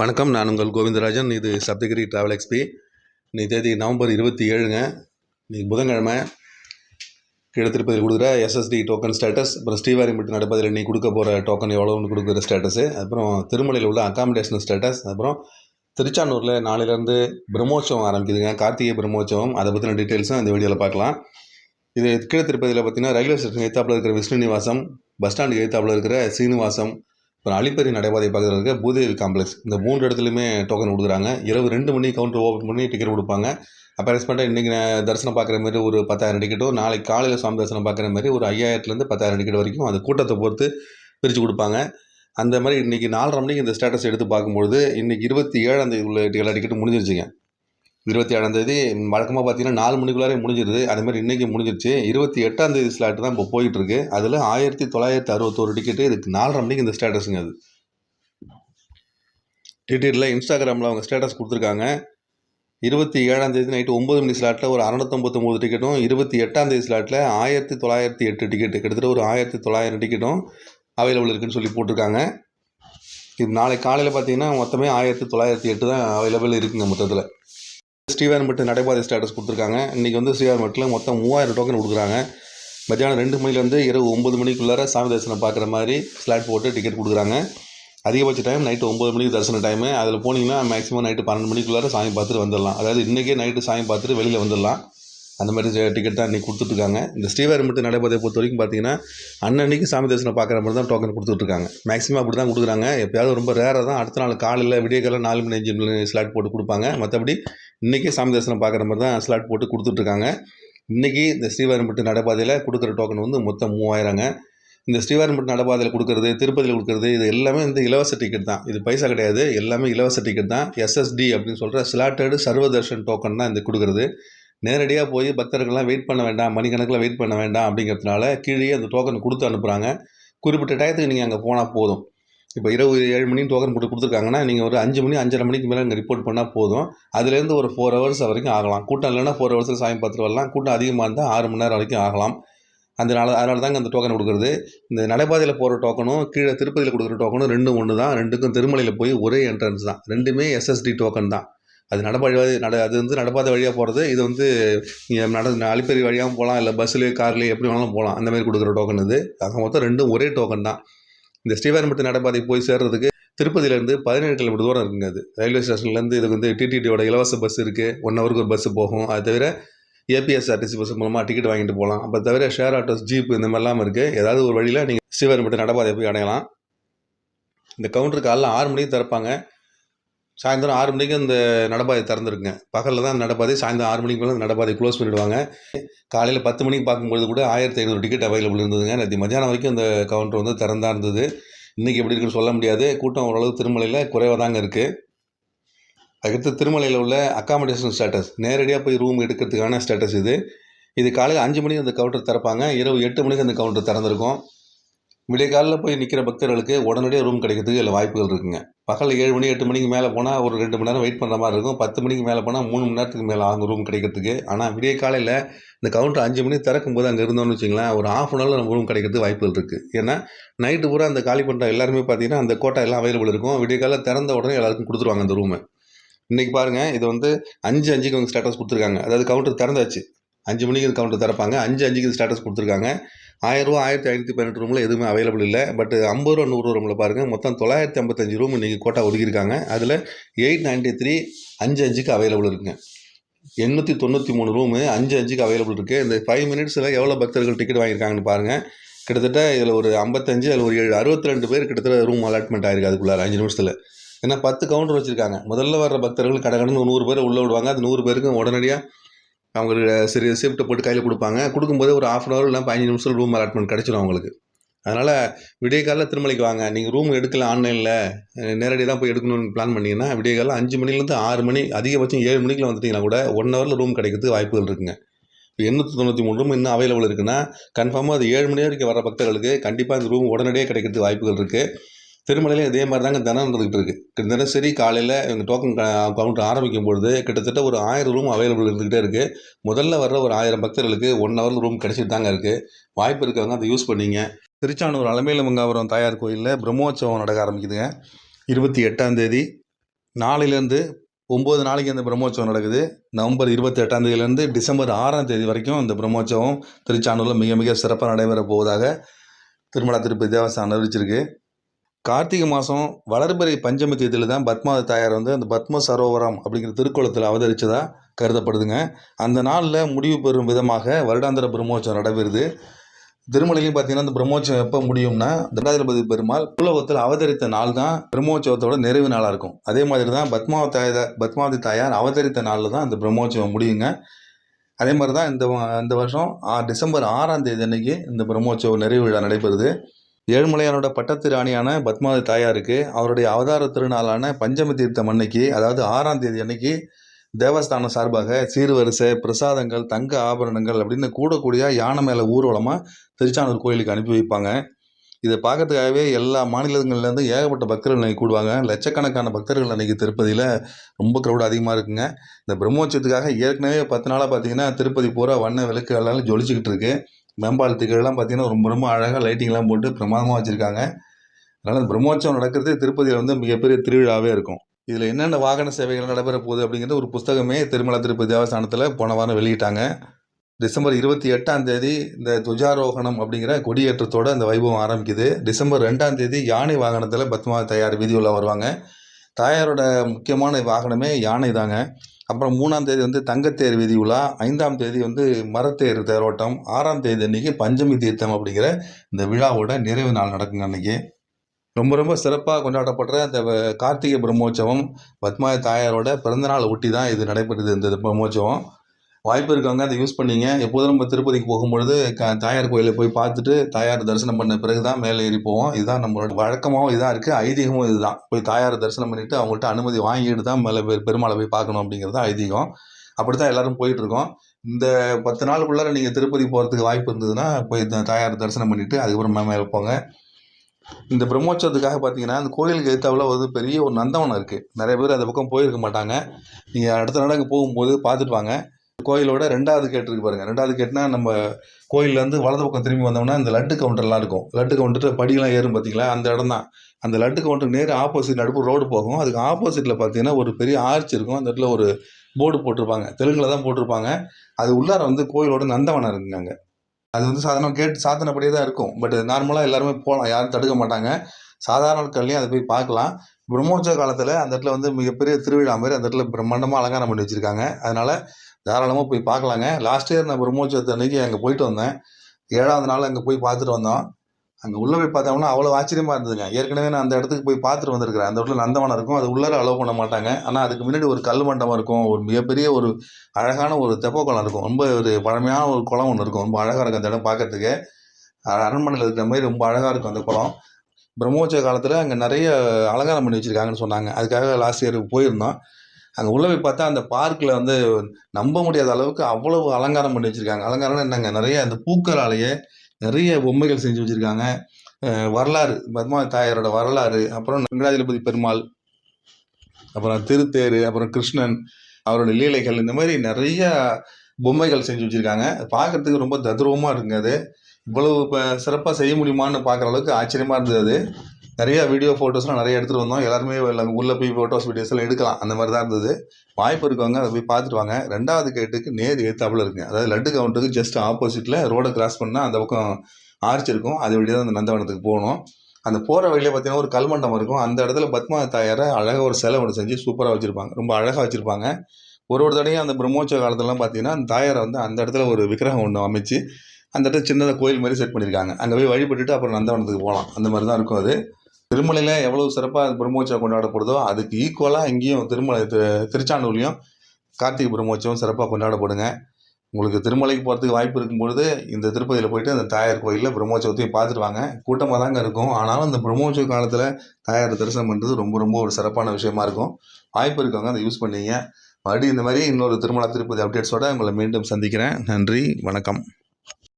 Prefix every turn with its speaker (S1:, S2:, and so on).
S1: வணக்கம் நான் உங்கள் கோவிந்தராஜன். இது சப்தகிரி ட்ராவல் எக்ஸ்பி இன்னைக்கு தேதி நவம்பர் இருபத்தி ஏழுங்க. இன்னைக்கு புதன்கிழமை. கீழே திருப்பதியில் கொடுக்குற எஸ்எஸ்டி டோக்கன் ஸ்டேட்டஸ் அப்புறம் ஸ்ரீவாரிம்பட்டு நடப்பதில் நீ கொடுக்க போகிற டோக்கன் எவ்வளோன்னு கொடுக்குற ஸ்டேட்டஸு அப்புறம் திருமலையில் உள்ள அக்காமடேஷன் ஸ்டேட்டஸ் அப்புறம் திருச்சானூரில் நாளையிலேருந்து பிரம்மோற்சவம் ஆரம்பிக்குதுங்க. கார்த்திகை பிரம்மோற்சவம். அதை பற்றின டீட்டெயில்ஸும் அந்த வீடியோவில் பார்க்கலாம். இது கீழே திருப்பதியில் பார்த்தீங்கன்னா ரயில்வே ஸ்டேஷன் எய்த்தாப்பில் இருக்கிற விஷ்ணு நிவாசம் பஸ் ஸ்டாண்டு எழுத்தாப்பில் இருக்கிற சீனிவாசம் அப்புறம் அலிப்பேரி நடைபாதை பக்கத்தில் இருக்க பூதேவி காம்ப்ளெக்ஸ் இந்த மூன்று இடத்துலையுமே டோக்கன் கொடுக்குறாங்க. இரவு ரெண்டு மணி கவுண்டர் ஓப்பன் பண்ணி டிக்கெட் கொடுப்பாங்க. அப்ராக்சிமேட்டாக இன்றைக்கி தரிசனம் பார்க்குற மாதிரி ஒரு பத்தாயிரம் டிக்கெட்டும் நாளைக்கு காலையில் சாமி தரிசனம் பார்க்குற மாதிரி ஒரு ஐயாயிரத்துலேருந்து பத்தாயிரம் டிக்கெட் வரைக்கும் அந்த கூட்டத்தை பொறுத்து பிரித்து கொடுப்பாங்க. அந்த மாதிரி இன்றைக்கி நாலரை மணிக்கு இந்த ஸ்டேட்டஸ் எடுத்து பார்க்கும்பொழுது இன்றைக்கி இருபத்தி ஏழாம் தேதி உள்ள எல்லா டிக்கெட்டும் முடிஞ்சிருச்சுங்க. இருபத்தி ஏழாம் தேதி வழக்கமாக பார்த்தீங்கன்னா நாலு மணிக்குள்ளாரே முடிஞ்சிருது. அதேமாதிரி இன்றைக்கி முடிஞ்சிருச்சு. இருபத்தி எட்டாம் தேதி ஸ்லாட் தான் இப்போ போயிட்டுருக்கு. அதில் ஆயிரத்தி தொள்ளாயிரத்தி அறுபத்தோரு டிக்கெட்டு இதுக்கு நாலரை மணிக்கு இந்த ஸ்டேட்டஸுங்க அது. ட்விட்டரில் இன்ஸ்டாகிராமில் அவங்க ஸ்டேட்டஸ் கொடுத்துருக்காங்க. இருபத்தி ஏழாம் தேதி நைட்டு ஒம்பது மணி ஸ்லாட்டில் ஒரு அறநூத்தொம்பத்தொம்போது டிக்கெட்டும் இருபத்தி எட்டாம் தேதி ஸ்லாட்டில் ஆயிரத்தி தொள்ளாயிரத்தி எட்டு டிக்கெட்டு கிட்டத்தட்ட ஒரு ஆயிரத்தி தொள்ளாயிரம் டிக்கெட்டும் அவைலபிள் இருக்குன்னு சொல்லி போட்டிருக்காங்க. இது நாளைக்கு காலையில் பார்த்தீங்கன்னா மொத்தமே ஆயிரத்தி தொள்ளாயிரத்தி எட்டு தான் அவைலபிள் இருக்குங்க மொத்தத்தில். ஸ்ரீவாரம்பட்டு நடைபாதை ஸ்டேட்டஸ் கொடுத்துருக்காங்க. இன்றைக்கி வந்து ஸ்ரீவாரம்பட்டில் மொத்தம் மூவாயிரம் டோக்கன் கொடுக்குறாங்க. மத்தியானம் ரெண்டு மணிலேருந்து இரவு ஒம்பது மணிக்குள்ளார சாமி தரிசனம் பார்க்குற மாதிரி ஸ்லாட் போட்டு டிக்கெட் கொடுக்குறாங்க. அதிகபட்ச டைம் நைட்டு ஒம்பது மணிக்கு தரிசன டைமு அதில் போனீங்கன்னா மேக்ஸிமம் நைட்டு பன்னெண்டு மணிக்குள்ளார சாமி பார்த்துட்டு வந்துடலாம். அதாவது இன்றைக்கே நைட்டு சாமி பார்த்துட்டு வெளியில் வந்துடலாம். அந்த மாதிரி டிக்கெட் தான் இன்றைக்கி கொடுத்துட்ருக்காங்க. இந்த ஸ்ரீவாரம்பட்டு நடைபாதையை பொறுத்த வரைக்கும் பார்த்தீங்கன்னா அன்னன்னைக்கு சாமி தரிசனம் பார்க்குற மாதிரி தான் டோக்கன் கொடுத்துட்ருக்காங்க. மேக்ஸிமம் அப்படி தான் கொடுக்குறாங்க. எப்பயாவது ரொம்ப ரேராக தான் அடுத்த நாள் காலையில் விடிய காலையில் நாலு மணி அஞ்சு மணி ஸ்லாட் போட்டு கொடுப்பாங்க. மற்றபடி இன்றைக்கி சாமி தரிசனம் பார்க்குற மாதிரி தான் ஸ்லாட் போட்டு கொடுத்துட்ருக்காங்க. இன்றைக்கி இந்த ஸ்ரீவாரம்பட்டு நடைபாதையில் கொடுக்குற டோக்கன் வந்து மொத்தம் மூவாயிரங்க. இந்த ஸ்ரீவாரம்பட்டு நடைபாதையில் கொடுக்குறது திருப்பதியில் கொடுக்குறது இது எல்லாமே வந்து இலவச டிக்கெட் தான். இது பைசா கிடையாது எல்லாமே இலவச டிக்கெட் தான். எஸ்எஸ்டி அப்படின்னு சொல்கிற ஸ்லாட்டடு சர்வதர்ஷன் டோக்கன் தான் இந்த கொடுக்குறது. நேரடியாக போய் பக்தர்கள்லாம் வெயிட் பண்ண வேண்டாம் மணிக்கணக்கில் வெயிட் பண்ண வேண்டாம் அப்படிங்கிறதுனால கீழே அந்த டோக்கன் கொடுத்து அனுப்புகிறாங்க குறிப்பிட்ட டயத்துக்கு நீங்கள் அங்கே போனால் போதும். இப்போ இரவு ஏழு மணி டோக்கன் போட்டு கொடுத்துருக்காங்கன்னா நீங்கள் ஒரு அஞ்சு மணி அஞ்சரை மணிக்கு மேலே இங்கே ரிப்போர்ட் பண்ணால் போதும். அதுலேருந்து ஒரு ஃபோர் ஹவர்ஸ் வரைக்கும் ஆகலாம். கூட்டம் இல்லைன்னா ஃபோர் ஹவர்ஸில் சாயம் பார்த்துட்டு வரலாம். கூட்டம் அதிகமாக இருந்தால் ஆறு மணி நேரம் வரைக்கும் ஆகலாம். அதனால அதனால தாங்க அந்த டோக்கன் கொடுக்குறது. இந்த நடைபாதையில் போகிற டோக்கனும் கீழே திருப்பதியில் கொடுக்குற டோக்கனும் ரெண்டும் ஒன்று தான். ரெண்டுக்கும் திருமலையில் போய் ஒரே என்ட்ரன்ஸ் தான். ரெண்டுமே எஸ்எஸ்டி டோக்கன் தான். அது நடப்பாதை நட அது வந்து நடப்பாதை வழியாக போகிறது இது வந்து நீங்கள் நட அலிப்பேரி வழியாகவும் போகலாம். இல்லை பஸ்ஸுலேயே கார்லேயே எப்படி வேணாலும் போகலாம். அந்த மாதிரி கொடுக்குற டோக்கன் இது. ஆக மொத்தம் ரெண்டும் ஒரே டோக்கன் தான். இந்த ஸ்ரீவாரம்பட்டு நடைபாதை போய் சேர்றதுக்கு திருப்பதியிலேருந்து பதினேழு கிலோமீட்டர் தூரம் இருக்குங்க அது. ரயில்வே ஸ்டேஷன்லேருந்து இது வந்து டிடிடியோட இலவச பஸ் இருக்குது ஒன் ஹவருக்கு ஒரு பஸ்ஸு போகும். அது தவிர ஏபிஎஸ்ஆர்டிசி பஸ் மூலமாக டிக்கெட் வாங்கிட்டு போகலாம். அப்போ தவிர ஷேர் ஆட்டோஸ் ஜீப் இந்த மாதிரிலாம் இருக்குது ஏதாவது ஒரு வழியில் நீங்கள் ஸ்ரீவாரம்பட்டு நடைபாதையை போய் அடையலாம். இந்த கவுண்டர் காலைல ஆறு மணிக்கு திறப்பாங்க. சாயந்தரம் ஆறு மணிக்கு அந்த நடைபாதை திறந்துருக்குங்க. பகலில் தான் நடைபாதை சாயந்தரம் ஆறு மணிக்கு மேலே அந்த நடைபாதை க்ளோஸ் பண்ணிவிடுவாங்க காலையில் பத்து மணிக்கு பார்க்கும்பொழுது கூட ஆயிரத்தி ஐநூறு டிக்கெட் அவைலபிள் இருந்ததுங்க. நேற்று மத்தியானம் வரைக்கும் அந்த கவுண்டர் வந்து திறந்தா இருந்தது. இன்றைக்கி எப்படி இருக்குன்னு சொல்ல முடியாது. கூட்டம் ஓரளவு திருமலையில் குறைவாக தாங்க இருக்குது அதுக்கடுத்து திருமலையில் உள்ள அக்காமடேஷன் ஸ்டேட்டஸ் நேரடியாக போய் ரூம் எடுக்கிறதுக்கான ஸ்டேட்டஸ் இது. இது காலையில் அஞ்சு மணிக்கு அந்த கவுண்டர் திறப்பாங்க. இரவு எட்டு மணிக்கு அந்த கவுண்டர் திறந்திருக்கும். விடிய காலையில் போய் நிற்கிற பக்தர்களுக்கு உடனடியாக ரூம் கிடைக்கிறதுக்கு இல்லை வாய்ப்புகள் இருக்குங்க. பகல் ஏழு மணி எட்டு மணிக்கு மேலே போனால் ஒரு ரெண்டு மணி நேரம் வெயிட் பண்ணுற மாதிரி இருக்கும். பத்து மணிக்கு மேலே போனால் மூணு மணி நேரத்துக்கு மேலே ஆகும் ரூம் கிடைக்கிறதுக்கு. ஆனால் விடிய காலையில் இந்த கவுண்டர் அஞ்சு மணி திறக்கும் போது அங்கே இருந்தோம்னு வச்சிங்களேன் ஒரு ஆஃப் அன் ஹவரில் நம்ம ரூம் கிடைக்கிறதுக்கு வாய்ப்புகள் இருக்குது ஏன்னா நைட்டு பூரா அந்த காலி பண்ணுற எல்லாருமே பார்த்தீங்கன்னா அந்த கோட்டா எல்லாம் அவைலபிள் இருக்கும். விடிய காலையில் திறந்த உடனே எல்லாருக்கும் கொடுத்துருவாங்க அந்த ரூமை இன்றைக்கி பாருங்கள் இது வந்து அஞ்சு அஞ்சுக்கு அவங்க ஸ்டேட்டஸ் கொடுத்துருக்காங்க. அதாவது கவுண்டர் திறந்தாச்சு. அஞ்சு மணிக்கு கவுண்டர் திறப்பாங்க. அஞ்சு அஞ்சுக்கு ஸ்டேட்டஸ் கொடுத்துருக்காங்க. ஆயிரரூவா ஆயிரத்தி ஐநூற்றி பதினெட்டு ரூமில் எதுவுமே அவைலபிள் இல்லை. பட் ஐம்பது ரூபா நூறு ரூமில் பாருங்கள் மொத்தம் தொள்ளாயிரத்தி ஐம்பத்தஞ்சு ரூம் இன்றைக்கி கோட்டா ஒதுக்கியிருக்காங்க. அதில் எயிட் நைன்ட்டி த்ரீ அஞ்சு அஞ்சுக்கு அவைலபிள் இருக்குங்க. எண்ணூற்றி தொண்ணூற்றி மூணு ரூமு அஞ்சு அஞ்சுக்கு அவைலபிள் இருக்குது இந்த ஃபைவ் மினிட்ஸில் எவ்வளோ பக்தர்கள் டிக்கெட் வாங்கியிருக்காங்கன்னு பாருங்கள் கிட்டத்தட்ட இதில் ஒரு ஐம்பத்தஞ்சு அதில் ஒரு ஏழு அறுபத்தி ரெண்டு பேர் கிட்டத்தட்ட ரூம் அலாட்மெண்ட் ஆயிருக்கு அதுக்குள்ளார அஞ்சு நிமிஷத்தில். ஏன்னா பத்து கவுண்டர் வச்சுருக்காங்க. முதல்ல வர்ற பக்தர்கள் கடை கடந்து நூறு பேர் உள்ளே விடுவாங்க. அது நூறு பேருக்கு உடனடியாக அவங்களுக்கு சரி ரிசிப்ட்டை போட்டு கையில் கொடுப்பாங்க. கொடுக்கும்போது ஒரு ஆஃப் அன் ஹவர் இல்லை பதினஞ்சு நிமிஷம் ரூம் அலாட்மெண்ட் கிடச்சிடும் அவங்களுக்கு. அதனால் விடிய காலையில் திருமலைக்கு வாங்க. நீங்கள் ரூம் எடுக்கல ஆன்லைனில் நேரடியாக தான் போய் எடுக்கணும்னு பிளான் பண்ணிங்கன்னா விடிய காலையில் அஞ்சு மணிலேருந்து ஆறு மணி அதிகபட்சம் ஏழு மணிக்குள்ள வந்துட்டிங்கன்னா கூட ஒன் ஹவரில் ரூம் கிடைக்கிறதுக்கு வாய்ப்புகள் இருக்குங்க. இப்போ எண்ணூற்றி தொண்ணூற்றி மூணு ரூம் இன்னும் அவைலபிள் இருக்குன்னா கன்ஃபார்மாக அது ஏழு மணி வரைக்கும் வர பக்தர்களுக்கு கண்டிப்பாக அந்த ரூம் உடனடியாக கிடைக்கிறதுக்கு வாய்ப்புகள் இருக்குது திருமலையிலையும் இதே மாதிரி தாங்க தினம் இருந்துகிட்டு இருக்குது தினசரி காலையில் இவங்க டோக்கன் கவுண்டர் ஆரம்பிக்கும் பொழுது கிட்டத்தட்ட ஒரு ஆயிரம் ரூம் அவைலபிள் இருந்துகிட்டே இருக்குது முதல்ல வர்ற ஒரு ஆயிரம் பக்தர்களுக்கு ஒன் ஹவரில் ரூம் கிடச்சிட்டு தாங்க இருக்குது வாய்ப்பு இருக்கவங்க அதை யூஸ் பண்ணிங்க. திருச்சானூர் அலமேலு மங்காபுரம் தாயார் கோயிலில் பிரம்மோற்சவம் நடக்க ஆரம்பிக்குதுங்க. இருபத்தி எட்டாம் தேதி. நாளையிலேருந்து ஒம்பது நாளைக்கு அந்த பிரம்மோற்சவம் நடக்குது. நவம்பர் இருபத்தி எட்டாம் தேதியிலேருந்து டிசம்பர் ஆறாம் தேதி வரைக்கும் அந்த பிரம்மோற்சவம் திருச்சானூரில் மிக மிக சிறப்பாக நடைபெற போவதாக திருமலா திருப்பதி தேவஸ்தானம் அறிவிச்சிருக்கு. கார்த்திகை மாதம் வளர்பிறை பஞ்சமி தேதியில் தான் பத்மாவதி தாயார் வந்து அந்த பத்ம சரோவரம் அப்படிங்கிற திருக்குளத்தில் அவதரித்ததாக கருதப்படுதுங்க. அந்த நாளில் முடிவு பெறும் விதமாக வருடாந்திர பிரம்மோற்சவம் நடைபெறுது. திருமலையிலையும் பார்த்தீங்கன்னா அந்த பிரம்மோற்சவம் எப்போ முடியும்னா தண்டாதிபதி பெருமாள் உலகத்தில் அவதரித்த நாள் தான் பிரம்மோற்சவத்தோட நிறைவு நாளாக இருக்கும். அதே மாதிரி தான் பத்மாவதி தாயார் பத்மாவதி தாயார் அவதரித்த நாளில் தான் அந்த பிரம்மோற்சவம் முடியுங்க. அதே மாதிரி தான் இந்த இந்த வருஷம் டிசம்பர் ஆறாம் தேதி அன்னைக்கு இந்த பிரம்மோற்சவம் நிறைவு விழா நடைபெறுது. ஏழுமலையானோட பட்டத்து ராணியான பத்மாவதி தாயாருக்கு அவருடைய அவதார திருநாளான பஞ்சமி தீர்த்தம் அன்னைக்கு அதாவது ஆறாம் தேதி அன்னைக்கு தேவஸ்தானம் சார்பாக சீர்வரிசை பிரசாதங்கள் தங்க ஆபரணங்கள் அப்படின்னு கூடக்கூடிய யானை மேலே ஊர்வலமாக திருச்சானூர் கோயிலுக்கு அனுப்பி வைப்பாங்க. இதை பார்க்கறதுக்காகவே எல்லா மாநிலங்கள்லேருந்து ஏகப்பட்ட பக்தர்கள் அன்னைக்கு கூடுவாங்க. லட்சக்கணக்கான பக்தர்கள் அன்னைக்கு திருப்பதியில் ரொம்ப க்ரௌட் அதிகமாக இருக்குங்க. இந்த பிரம்மோற்சவத்துக்காக ஏற்கனவே பத்து நாளாக பார்த்தீங்கன்னா திருப்பதி பூரா வண்ண விளக்குகளால் எல்லாம் இருக்குது மேம்பாலத்துக்கெல்லாம் பார்த்தீங்கன்னா ரொம்ப ரொம்ப அழகாக லைட்டிங்லாம் போட்டு பிரமாதமாக வச்சுருக்காங்க. அதனால் பிரம்மோற்சவம் நடக்கிறது திருப்பதியில் வந்து மிகப்பெரிய திருவிழாவே இருக்கும். இதில் என்னென்ன வாகன சேவைகள் நடைபெற போகுது அப்படிங்கிறது ஒரு புஸ்தகமே திருமலா திருப்பதி தேவஸ்தானத்தில் போன வாரம் வெளியிட்டாங்க. டிசம்பர் இருபத்தி எட்டாம் தேதி இந்த துஜாரோகணம் அப்படிங்கிற கொடியேற்றத்தோட அந்த வைபவம் ஆரம்பிக்குது. டிசம்பர் ரெண்டாம் தேதி யானை வாகனத்தில் பத்மா தயார் வீதியுள்ள வருவாங்க. தாயாரோட முக்கியமான வாகனமே யானை தாங்க அப்புறம் மூணாம் தேதி வந்து தங்கத்தேர் வீதி உலா ஐந்தாம் தேதி வந்து மரத்தேர் தேரோட்டம் ஆறாம் தேதி அன்னைக்கு பஞ்சமி தீர்த்தம் அப்படிங்கிற இந்த விழாவோட நிறைவு நாள் நடக்குங்க அன்னைக்கு. ரொம்ப ரொம்ப சிறப்பாக கொண்டாடப்படுற அந்த கார்த்திகை பிரம்மோற்சவம் பத்மாய தாயாரோட பிறந்தநாள் ஒட்டி தான் இது நடைபெறுது இந்த பிரம்மோற்சவம். வாய்ப்பு இருக்கவங்க அதை யூஸ் பண்ணிங்க. எப்போதும் நம்ம திருப்பதிக்கு போகும்பொழுது க தாயார் கோயிலை போய் பார்த்துட்டு தாயார் தரிசனம் பண்ண பிறகு தான் மேலே ஏறி போவோம். இதுதான் நம்மளோட வழக்கமாகவும் இதாக இருக்குது ஐதீகமும் இதுதான். போய் தாயார் தரிசனம் பண்ணிவிட்டு அவங்கள்ட்ட அனுமதி வாங்கிட்டு தான் மேலே பெருமாளை போய் பார்க்கணும் அப்படிங்கிறது தான் ஐதீகம். அப்படி தான் எல்லாரும் போயிட்டுருக்கோம் இந்த பத்து நாளுக்குள்ளார நீங்கள் திருப்பதி போகிறதுக்கு வாய்ப்பு இருந்ததுன்னா போய் தாயார் தரிசனம் பண்ணிவிட்டு அதுக்கப்புறம் மேலே போங்க. இந்த பிரம்மோற்சவத்துக்காக பார்த்தீங்கன்னா அந்த கோயிலுக்கு எதிர்த்தாப்புல ஒரு பெரிய ஒரு நந்தவனம் இருக்குது நிறைய பேர் அந்த பக்கம் போயிருக்க மாட்டாங்க. நீங்கள் அடுத்த நாள் அங்கே போகும்போது பார்த்துட்டு வாங்க. கோயிலோட ரெண்டாவது கேட் இருக்கு பாருங்க. ரெண்டாவது கேட்னா நம்ம கோயில்லேருந்து வலது பக்கம் திரும்பி வந்தோம்னா இந்த லட்டு கவுண்டர்லாம் இருக்கும். லட்டு கவுண்டர் படியெல்லாம் ஏறும் பார்த்தீங்களா அந்த இடம் தான். அந்த லட்டு கவுண்டர் நேர் ஆப்போசிட் நடுப்பு ரோடு போகும். அதுக்கு ஆப்போசிட்டில் பார்த்தீங்கன்னா ஒரு பெரிய ஆர்ச் இருக்கும். அந்த இடத்துல ஒரு போர்டு போட்டிருப்பாங்க. தெலுங்கில் தான் போட்டிருப்பாங்க. அது உள்ளார வந்து கோயிலோட நந்தவனம் இருக்குங்க. அது வந்து சாதாரண கேட் சாதனப்படியே தான் இருக்கும். பட் நார்மலாக எல்லாருமே போகலாம் யாரும் தடுக்க மாட்டாங்க. சாதாரண நாட்கள்லையும் அதை போய் பார்க்கலாம். பிரம்மோற்சவ காலத்தில் அந்த இடத்துல வந்து மிகப்பெரிய திருவிழா மாதிரி அந்த இடத்துல பிரம்மாண்டமாக அலங்காரம் பண்ணி வச்சுருக்காங்க. அதனால் தாராளமாக போய் பார்க்கலாங்க. லாஸ்ட் இயர் நான் பிரம்மோற்சவத்தை அன்னைக்கு அங்கே போயிட்டு வந்தேன். ஏழாவது நாள் அங்கே போய் பார்த்துட்டு வந்தோம். அங்கே உள்ளே போய் பார்த்தோம்னா அவ்வளோ ஆச்சரியமாக இருந்ததுங்க. ஏற்கனவே நான் அந்த இடத்துக்கு போய் பார்த்துட்டு வந்திருக்கிறேன். அந்த இடத்துல நந்தவனம் இருக்கும். அது உள்ளார அலோவ் பண்ண மாட்டாங்க. ஆனால் அதுக்கு முன்னாடி ஒரு கல் மண்டபம் இருக்கும். ஒரு மிகப்பெரிய ஒரு அழகான ஒரு தெப்ப குளம் இருக்கும். ரொம்ப ஒரு பழமையான ஒரு குளம் ஒன்று இருக்கும். ரொம்ப அழகாக இருக்கும் அந்த இடம் பார்க்கறதுக்கு. அரண்மனையில் இருக்கிற மாதிரி ரொம்ப அழகாக இருக்கும் அந்த குளம். பிரம்மோற்சவ காலத்தில் அங்கே நிறைய அலங்காரம் பண்ணி வச்சுருக்காங்கன்னு சொன்னாங்க. அதுக்காக லாஸ்ட் இயருக்கு போயிருந்தோம். அங்கே உள்ளே போய் பார்த்தா அந்த பார்க்கில் வந்து நம்ப முடியாத அளவுக்கு அவ்வளவு அலங்காரம் பண்ணி வச்சுருக்காங்க. அலங்காரம்னா என்னங்க? நிறைய அந்த பூக்களாலேயே நிறைய பொம்மைகள் செஞ்சு வச்சுருக்காங்க. வரலாறு. பத்மா தாயாரோட வரலாறு. அப்புறம் வெங்கடாஜலபதி பெருமாள். அப்புறம் திருத்தேர் அப்புறம் கிருஷ்ணன் அவரோட லீலைகள். இந்த மாதிரி நிறைய பொம்மைகள் செஞ்சு வச்சுருக்காங்க. பார்க்கறதுக்கு ரொம்ப தத்ரூபமாக இருக்குங்க அது. இவ்வளவு இப்போ சிறப்பாக செய்ய முடியுமான்னு பார்க்குற அளவுக்கு ஆச்சரியமாக இருந்தது அது. நிறைய வீடியோ ஃபோட்டோஸ்லாம் நிறைய எடுத்துகிட்டு வந்தோம். எல்லாருமே எல்லாம் உள்ளே போய் ஃபோட்டோஸ் வீடியோஸ் எல்லாம் எடுக்கலாம். அந்த மாதிரி தான் இருந்தது. வாய்ப்பு இருக்கவங்க அதை போய் பார்த்துட்டு வாங்க. ரெண்டாவது கேட்டுக்கு நேர் எடுத்தாப்புல இருக்குங்க அதாவது லட்டு கவுண்டருக்கு ஜஸ்ட் ஆப்போசிட்டில் ரோடை கிராஸ் பண்ணால் அந்த பக்கம் ஆர்ச் இருக்கும். அது வழியாக தான் அந்த நந்தவனத்துக்கு போகணும். அந்த போகிற வழியில் பார்த்தீங்கன்னா ஒரு கல்மண்டபம் இருக்கும். அந்த இடத்துல பத்மா தாயாரை அழகாக ஒரு சிலை ஒன்று செஞ்சு சூப்பராக வச்சுருப்பாங்க. ரொம்ப அழகாக வச்சுருப்பாங்க. ஒரு ஒரு தடையும் அந்த பிரம்மோற்சவ காலத்துலலாம் பார்த்தீங்கன்னா அந்த தாயாரை வந்து அந்த இடத்துல ஒரு விக்கிரகம் ஒன்று அமைச்சு அந்த இடத்துல சின்னதாக கோயில் மாதிரி செட் பண்ணியிருக்காங்க அங்கே போய் வழிபட்டுட்டு அப்புறம் நந்தவனத்துக்கு போகலாம் அந்த மாதிரி தான் இருக்கும் அது. திருமலையில் எவ்வளோ சிறப்பாக பிரம்மோற்சவம் கொண்டாடப்படுதோ அதுக்கு ஈக்குவலாக இங்கேயும் திருமலை திருச்சானூர்லேயும் கார்த்திகை பிரம்மோற்சவம் சிறப்பாக கொண்டாடப்படுங்க. உங்களுக்கு திருமலைக்கு போகிறதுக்கு வாய்ப்பு இருக்கும்பொழுது இந்த திருப்பதியில் போயிட்டு அந்த தாயார் கோயிலில் பிரம்மோற்சவத்தையும் பார்த்துட்டு வாங்க. கூட்டமாக தாங்க இருக்கும். ஆனாலும் இந்த பிரம்மோற்சவ காலத்தில் தாயார் தரிசனம் பண்ணுறது ரொம்ப ரொம்ப ஒரு சிறப்பான விஷயமா இருக்கும். வாய்ப்பு இருக்கவங்க அதை யூஸ் பண்ணிங்க. மறுபடியும் இந்த மாதிரி இன்னொரு திருமலா திருப்பதி அப்டேட்ஸோட உங்களை மீண்டும் சந்திக்கிறேன். நன்றி வணக்கம்.